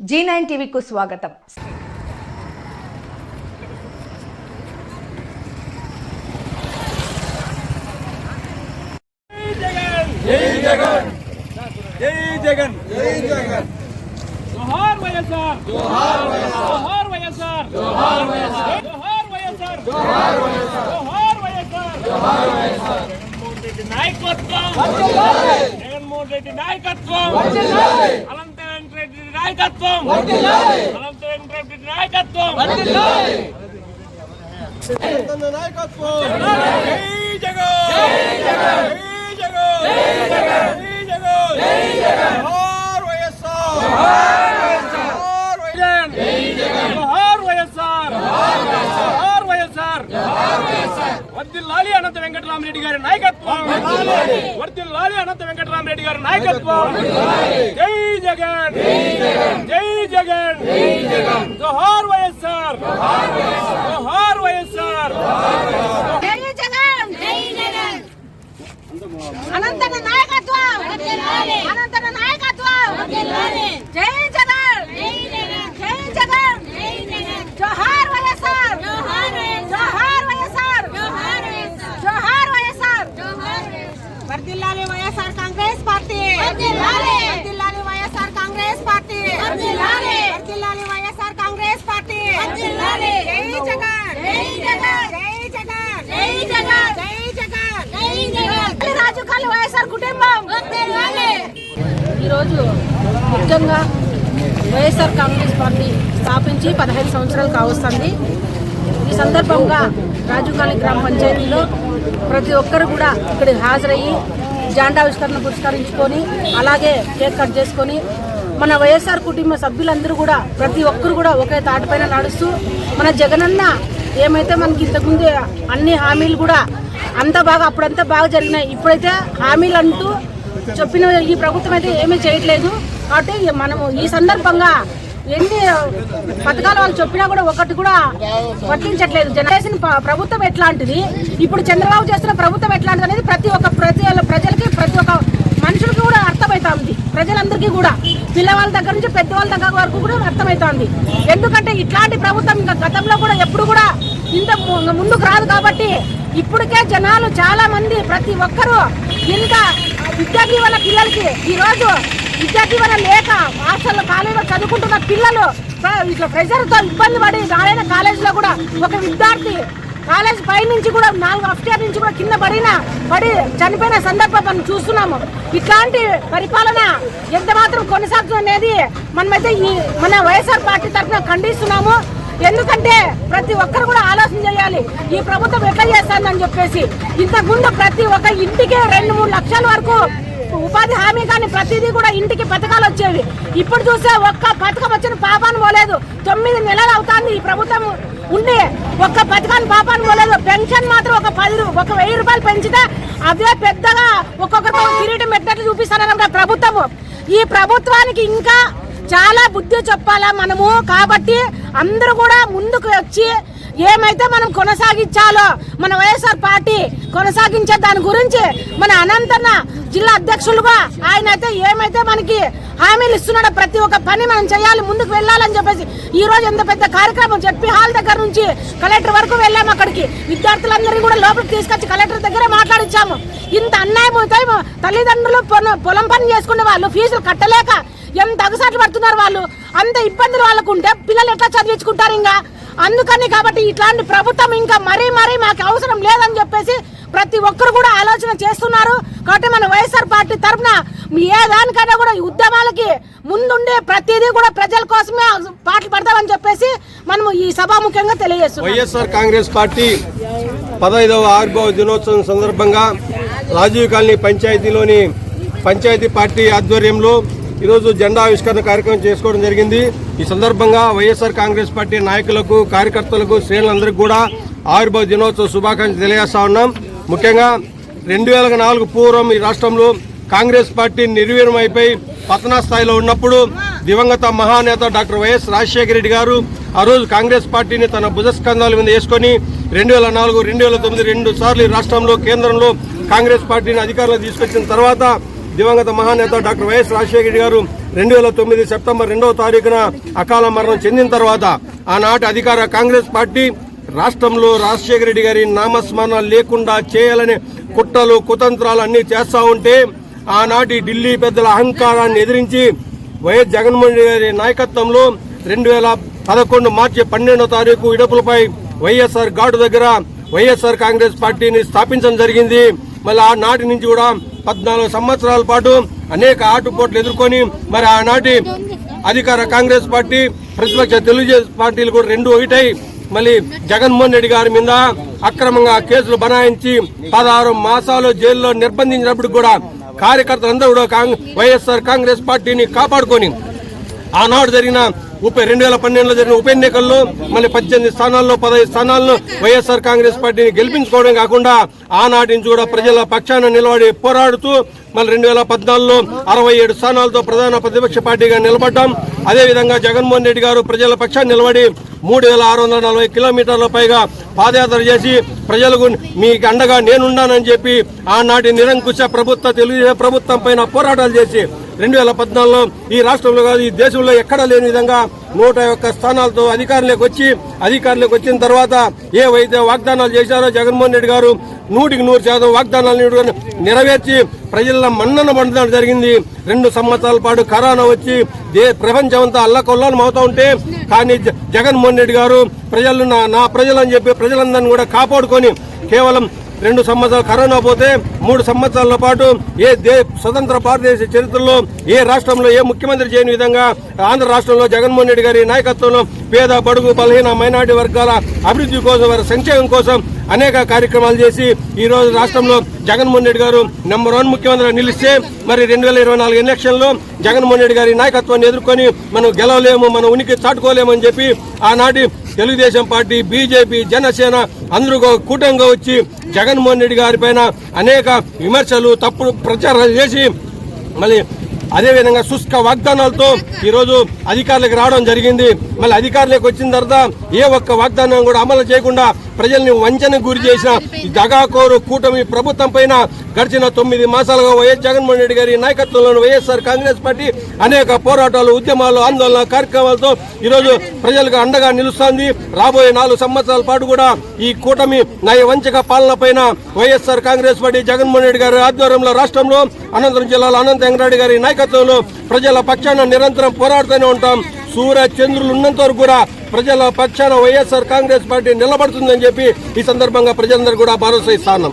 G nine టీవీకు స్వాగతం జై జగన్ జై జగన్ జోహార్ వైఎస్ఆర్ జోహార్ వైఎస్ఆర్ జోహార్ వైఎస్ఆర్ జోహార్ వైఎస్ఆర్ జోహార్ వైఎస్ఆర్ జోహార్ వైఎస్ఆర్ జోహార్ వైఎస్ఆర్ జగన్మోహన్ రెడ్డి నాయకత్వం జగన్మోహన్ రెడ్డి నాయకత్వం నాయకత్వం. నాయకత్వం వర్ధిల్లాలి అనంత వెంకటరామరెడ్డి గారి నాయకత్వం. వర్ధిల్లాలి అనంత వెంకటరామరెడ్డి గారి నాయకత్వం. జై జగన్ జై జగన్ జై జగన్ జోహార్ వైఎస్ఆర్ జోహార్ వైఎస్ఆర్ జై జగన్ జై జగన్ అనంతన నాయకత్వం అనంతన నాయకత్వం జై జగన్ జై జగన్ జై జగన్ జై జగన్ జోహార్ వైఎస్ఆర్ జోహార్ జోహార్ వైఎస్ఆర్ జోహార్ జోహార్ వైఎస్ఆర్ వర్ధిల్లాలి వైఎస్ఆర్ కాంగ్రెస్ పార్టీ వర్ధిల్లాలి వర్ధిల్లాలి వైఎస్ఆర్ కాంగ్రెస్ పార్టీ వర్ధిల్లాలి వర్ధిల్లాలి వైఎస్ఆర్ కాంగ్రెస్ పార్టీ వర్ధిల్లాలి జై జగన్ జై జగన్ జై జగన్ జై జగన్ జై జగన్ జై జగన్ వైఎస్ఆర్ కుటుంబం. ఈరోజు ముఖ్యంగా వైఎస్ఆర్ కాంగ్రెస్ పార్టీ స్థాపించి పదహైదు సంవత్సరాలు కావస్తుంది. ఈ సందర్భంగా రాజుగాలి గ్రామ పంచాయతీలో ప్రతి ఒక్కరు కూడా ఇక్కడికి హాజరయ్యి జాండావిష్కరణ పురస్కరించుకొని అలాగే కేక్ కట్ చేసుకొని మన వైఎస్ఆర్ కుటుంబ సభ్యులందరూ కూడా ప్రతి ఒక్కరు కూడా ఒకే తాటిపైన నడుస్తూ మన జగనన్న ఏమైతే మనకి ఇంతకుముందు అన్ని హామీలు కూడా అంత బాగా అప్పుడంతా బాగా జరిగినాయి. ఇప్పుడైతే హామీలు అంటూ చెప్పిన ఈ ప్రభుత్వం అయితే ఏమీ చేయట్లేదు. కాబట్టి మనము ఈ సందర్భంగా ఎన్ని పథకాలు వాళ్ళు చెప్పినా కూడా ఒకటి కూడా పట్టించట్లేదు. జనరేషన్ ప్రభుత్వం ఎట్లాంటిది? ఇప్పుడు చంద్రబాబు చేస్తున్న ప్రభుత్వం ఎట్లాంటిది అనేది ప్రతి ఒక్క ప్రతి ప్రజలకి ప్రతి ఒక్క మనుషులకి కూడా అర్థమవుతుంది ప్రజలందరికీ కూడా. పిల్లవాళ్ళ దగ్గర నుంచి పెద్దవాళ్ళ దగ్గర వరకు కూడా అర్థమవుతోంది. ఎందుకంటే ఇట్లాంటి ప్రభుత్వం ఇంకా గతంలో కూడా ఎప్పుడు కూడా ఇంత ముందుకు రాదు కాబట్టి ఇప్పటికే జనాలు చాలా మంది ప్రతి ఒక్కరూ ఇంకా విద్యాదీవన పిల్లలకి ఈ రోజు లేక హాస్టల్లో కాలేజీలో చదువుకుంటున్న పిల్లలు ఇట్లా ప్రెషర్తో ఇబ్బంది పడి నారాయణ కాలేజీలో కూడా ఒక విద్యార్థి కాలేజ్ పై నుంచి కూడా నాలుగు అఫ్టర్ నుంచి కూడా కింద పడిన పడి చనిపోయిన సందర్భం మనం చూస్తున్నాము. ఇట్లాంటి పరిపాలన ఎంత మాత్రం కొనసాగుతుంది అనేది మనమైతే ఈ మన వైఎస్ఆర్ పార్టీ తరఫున ఖండిస్తున్నాము. ఎందుకంటే ప్రతి ఒక్కరు కూడా ఆలోచన చేయాలి ఈ ప్రభుత్వం ఎట్లా చేస్తుందని చెప్పేసి. ఇంతకుముందు ప్రతి ఒక్క ఇంటికి రెండు మూడు లక్షల వరకు ఉపాధి హామీ కానీ ప్రతిదీ కూడా ఇంటికి పథకాలు వచ్చేవి. ఇప్పుడు చూస్తే ఒక్క పథకం వచ్చిన పాపాన్ని పోలేదు. తొమ్మిది నెలలు అవుతుంది ఈ ప్రభుత్వం ఉండే. ఒక్క పథకాన్ని పాపాన్ని పోలేదు. పెన్షన్ మాత్రం ఒక పది ఒక వెయ్యి రూపాయలు పెంచితే అదే పెద్దగా ఒక్కొక్కరితో కిరీటం పెట్టినట్లు చూపిస్తారన్నమాట ప్రభుత్వము ఈ ప్రభుత్వానికి ఇంకా చాలా బుద్ధి చెప్పాలా మనము? కాబట్టి అందరూ కూడా ముందుకు వచ్చి ఏమైతే మనం కొనసాగించాలో మన వైఎస్ఆర్ పార్టీ కొనసాగించే దాని గురించి మన అనంతన్న జిల్లా అధ్యక్షులుగా ఆయన అయితే ఏమైతే మనకి హామీలు ఇస్తున్నాడో ప్రతి ఒక్క పని మనం చేయాలి ముందుకు వెళ్ళాలని చెప్పేసి ఈ రోజు ఎంత పెద్ద కార్యక్రమం చెప్పి హాల్ దగ్గర నుంచి కలెక్టర్ వరకు వెళ్ళాము అక్కడికి. విద్యార్థులందరినీ కూడా లోపలికి తీసుకొచ్చి కలెక్టర్ దగ్గరే మాట్లాడించాము ఇంత అన్యాయం అయితే తల్లిదండ్రులు పొలం- పొలం పని చేసుకునే వాళ్ళు ఫీజులు కట్టలేక ఎంత అగసాట్లు పడుతున్నారు వాళ్ళు? అంత ఇబ్బందులు వాళ్ళకు ఉంటే పిల్లలు ఎట్లా చదివించుకుంటారు ఇంకా? అందుకని కాబట్టి ఇట్లాంటి ప్రభుత్వం ఇంకా మరీ మరీ మాకు అవసరం లేదని చెప్పేసి ప్రతి ఒక్కరు కూడా ఆలోచన చేస్తున్నారు. కాబట్టి మన వైఎస్ఆర్ పార్టీ తరఫున ఏ దానికైనా కూడా ఈ ఉద్యమాలకి ముందుండే ప్రతిదీ కూడా ప్రజల కోసమే పాటలు పడతామని చెప్పేసి మనము ఈ సభాముఖ్యంగా తెలియజేస్తాం వైఎస్ఆర్ కాంగ్రెస్ పార్టీ పదహైదవ ఆవిర్భావ దినోత్సవం సందర్భంగా రాజీవ్ కాలనీ పంచాయతీలోని పంచాయతీ పార్టీ ఆధ్వర్యంలో ఈరోజు జెండా ఆవిష్కరణ కార్యక్రమం చేసుకోవడం జరిగింది. ఈ సందర్భంగా వైఎస్ఆర్ కాంగ్రెస్ పార్టీ నాయకులకు కార్యకర్తలకు శ్రేణులందరికీ కూడా ఆవిర్భావ దినోత్సవ శుభాకాంక్షలు తెలియజేస్తా ఉన్నాం. ముఖ్యంగా రెండు వేల నాలుగు పూర్వం ఈ రాష్ట్రంలో కాంగ్రెస్ పార్టీ నిర్వీర్యమైపోయి పతన పతనా స్థాయిలో ఉన్నప్పుడు దివంగత మహానేత డాక్టర్ వైఎస్ రాజశేఖర రెడ్డి గారు ఆ రోజు కాంగ్రెస్ పార్టీని తన భుజస్కంధాల మీద వేసుకొని రెండు వేల నాలుగు రెండు వేల తొమ్మిది రెండు సార్లు ఈ రాష్ట్రంలో కేంద్రంలో కాంగ్రెస్ పార్టీని అధికారంలో తీసుకొచ్చిన తర్వాత దివంగత మహానేత డాక్టర్ వైఎస్ రాజశేఖర గారు రెండు వేల తొమ్మిది సెప్టెంబర్ రెండవ తారీఖున అకాల మరణం చెందిన తర్వాత ఆనాటి అధికార కాంగ్రెస్ పార్టీ రాష్ట్రంలో రాజశేఖర రెడ్డి గారి నామస్మరణ లేకుండా చేయాలనే కుట్రలు కుతంత్రాలు అన్ని చేస్తా ఉంటే ఆనాటి ఢిల్లీ పెద్దల అహంకారాన్ని ఎదిరించి వైఎస్ జగన్మోహన్ రెడ్డి గారి నాయకత్వంలో రెండు వేల పదకొండు మార్చి పన్నెండో తారీఖు ఇడపులపై వైఎస్ఆర్ ఘాటు దగ్గర వైఎస్ఆర్ కాంగ్రెస్ పార్టీని స్థాపించడం జరిగింది. మళ్ళీ ఆనాటి నుంచి కూడా పద్నాలుగు సంవత్సరాల పాటు అనేక ఆటుపోట్లు ఎదుర్కొని మరి ఆనాటి అధికార కాంగ్రెస్ పార్టీ ప్రతిపక్ష తెలుగుదేశం పార్టీలు కూడా రెండు ఒకటై మళ్ళీ జగన్మోహన్ రెడ్డి గారి మీద అక్రమంగా కేసులు బనాయించి పదహారు మాసాలు జైల్లో నిర్బంధించినప్పుడు కూడా కార్యకర్తలందరూ కూడా వైఎస్ఆర్ కాంగ్రెస్ పార్టీని కాపాడుకొని ఆనాడు జరిగిన ఉప రెండు వేల పన్నెండులో జరిగిన ఉప ఎన్నికల్లో మళ్ళీ పద్దెనిమిది స్థానాల్లో పదహైదు స్థానాల్లో వైఎస్ఆర్ కాంగ్రెస్ పార్టీని గెలిపించుకోవడం కాకుండా ఆనాటి నుంచి కూడా ప్రజల పక్షాన నిలబడి పోరాడుతూ మళ్ళీ రెండు వేల పద్నాలుగులో అరవై ఏడు స్థానాలతో ప్రధాన ప్రతిపక్ష పార్టీగా నిలబడ్డాం. అదేవిధంగా జగన్మోహన్ రెడ్డి గారు ప్రజల పక్షాన్ని నిలబడి మూడు వేల ఆరు వందల నలభై కిలోమీటర్ల పైగా పాదయాత్ర చేసి ప్రజలకు మీకు అండగా నేనున్నానని చెప్పి ఆనాటి నిరంకుశ ప్రభుత్వ తెలుగుదేశం ప్రభుత్వం పైన పోరాటాలు చేసి రెండు వేల పద్నాలుగులో ఈ రాష్ట్రంలో కాదు ఈ దేశంలో ఎక్కడా లేని విధంగా నూట యొక్క స్థానాలతో అధికారంలోకి వచ్చి అధికారంలోకి వచ్చిన తర్వాత ఏవైతే వాగ్దానాలు చేశారో జగన్మోహన్ రెడ్డి గారు నూటికి నూరు శాతం వాగ్దానాలు నెరవేర్చి ప్రజల మన్నన పొందడం జరిగింది. రెండు సంవత్సరాల పాటు కరోనా వచ్చి దే ప్రపంచం అంతా అల్లకొల్లాలం అవుతా ఉంటే కానీ జ- జగన్మోహన్ రెడ్డి గారు ప్రజలు నా నా ప్రజలు అని చెప్పి ప్రజలందరినీ కూడా కాపాడుకొని కేవలం రెండు సంవత్సరాలు కరోనా పోతే మూడు సంవత్సరాల పాటు ఏ దే స్వతంత్ర భారతదేశ చరిత్రలో ఏ రాష్ట్రంలో ఏ ముఖ్యమంత్రి చేయని విధంగా ఆంధ్ర రాష్ట్రంలో జగన్మోహన్ రెడ్డి గారి నాయకత్వంలో పేద బడుగు బలహీన మైనార్టీ వర్గాల అభివృద్ధి కోసం వారి సంక్షేమం కోసం అనేక కార్యక్రమాలు చేసి ఈ రోజు రాష్ట్రంలో జగన్మోహన్ రెడ్డి గారు నెంబర్ వన్ ముఖ్యమంత్రిగా నిలిస్తే మరి రెండు వేల ఇరవై నాలుగు ఎలక్షన్లో జగన్మోహన్ రెడ్డి గారి నాయకత్వాన్ని ఎదుర్కొని మనం గెలవలేము మన ఉనికి చాటుకోలేమని చెప్పి ఆనాటి తెలుగుదేశం పార్టీ బీజేపీ జనసేన అందరూ కూటంగా కూటమిగా వచ్చి జగన్మోహన్ రెడ్డి గారి పైన అనేక విమర్శలు తప్పుడు ప్రచారాలు చేసి మళ్ళీ అదేవిధంగా శుష్క వాగ్దానాలతో ఈరోజు అధికారులకు రావడం జరిగింది. మళ్ళీ అధికారులకు వచ్చిన తర్వాత ఏ ఒక్క వాగ్దానం కూడా అమలు చేయకుండా ప్రజల్ని వంచనకు గురి చేసిన దగాకోరు కూటమి ప్రభుత్వం పైన గడిచిన తొమ్మిది మాసాలుగా వైఎస్ జగన్మోహన్ రెడ్డి గారి నాయకత్వంలోని వైఎస్ఆర్ కాంగ్రెస్ పార్టీ అనేక పోరాటాలు ఉద్యమాలు ఆందోళన కార్యక్రమాలతో ఈరోజు ప్రజలకు అండగా నిలుస్తోంది. రాబోయే నాలుగు సంవత్సరాల పాటు కూడా ఈ కూటమి నయ వంచక పాలన పైన వైఎస్ఆర్ కాంగ్రెస్ పార్టీ జగన్మోహన్ రెడ్డి గారి ఆధ్వర్యంలో రాష్ట్రంలో అనంతరం జిల్లాలో అనంత వెంకటరెడ్డి గారి నాయకత్వంలో ప్రజల పక్షాన నిరంతరం పోరాడుతూనే ఉంటాం. సూర్య చంద్రులు ఉన్నంత వరకు కూడా ప్రజల పక్షాన వైఎస్ఆర్ కాంగ్రెస్ పార్టీ నిలబడుతుందని చెప్పి ఈ సందర్భంగా ప్రజలందరూ కూడా భరోసా ఇస్తాను